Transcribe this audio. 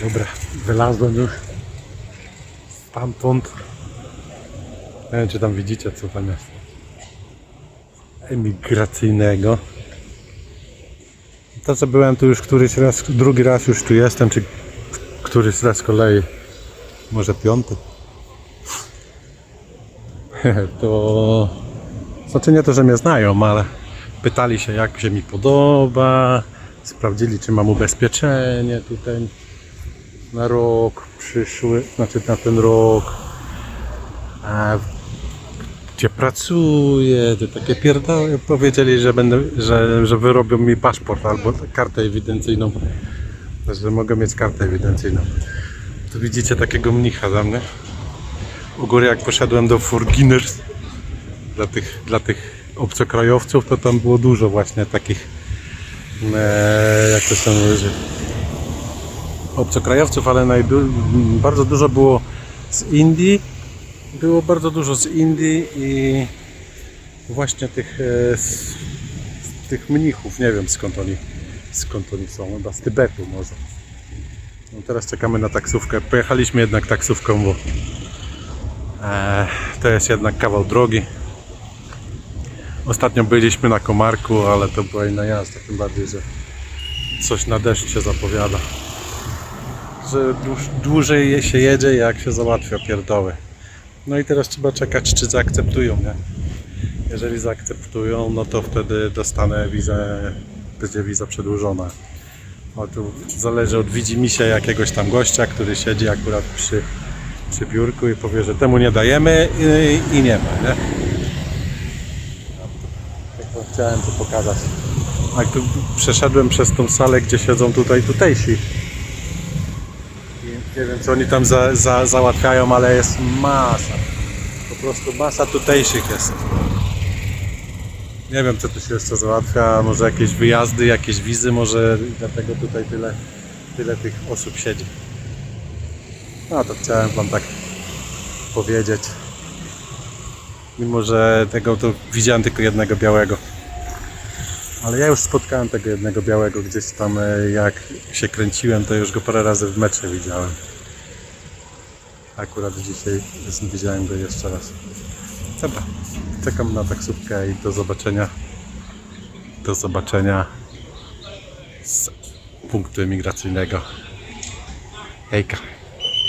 Dobra, wylazłem już stamtąd. Nie wiem, czy tam widzicie, co tam jest. Emigracyjnego. To, co byłem tu już któryś raz, drugi raz już tu jestem, czy któryś raz z kolei, może piąty. To znaczy nie to, że mnie znają, ale pytali się, jak się mi podoba, sprawdzili, czy mam ubezpieczenie tutaj na rok przyszły, znaczy na ten rok, a gdzie pracuję, to takie pierdoły. Powiedzieli, że będę, że, że wyrobią mi paszport albo kartę ewidencyjną, że mogę mieć kartę ewidencyjną. Tu widzicie takiego mnicha za mnie. U góry jak poszedłem do Forginers dla tych, dla tych obcokrajowców, to tam było dużo właśnie takich e, jak to się mówi, obcokrajowców, ale bardzo dużo było z Indii. Było bardzo dużo z Indii i właśnie tych, e, z, z tych mnichów, nie wiem skąd oni, skąd oni są, chyba z Tybetu może. No teraz czekamy na taksówkę. Pojechaliśmy jednak taksówką, bo e, to jest jednak kawał drogi. Ostatnio byliśmy na Komarku, ale to była inna jazda, tym bardziej, że coś na deszcz się zapowiada. Że dłuż, dłużej się jedzie, jak się załatwia pierdoły. No i teraz trzeba czekać, czy zaakceptują, nie? Jeżeli zaakceptują, no to wtedy dostanę wizę, będzie wiza przedłużona. A tu zależy od widzimisię jakiegoś tam gościa, który siedzi akurat przy, przy biurku i powie, że temu nie dajemy i, i nie ma, nie? Chciałem to pokazać. A tu przeszedłem przez tą salę, gdzie siedzą tutaj tutejsi. I nie wiem, co oni tam za, za, załatwiają, ale jest masa. Po prostu masa tutejszych jest. Nie wiem, co tu się jeszcze załatwia. Może jakieś wyjazdy, jakieś wizy, może dlatego tutaj tyle, tyle tych osób siedzi. No to chciałem Wam tak powiedzieć. Mimo, że tego to widziałem tylko jednego białego. Ale ja już spotkałem tego jednego białego gdzieś tam, e, jak się kręciłem, to już go parę razy w metrze widziałem. Akurat dzisiaj widziałem go jeszcze raz. Dobra, czekam na taksówkę i do zobaczenia. Do zobaczenia z punktu emigracyjnego. Hejka.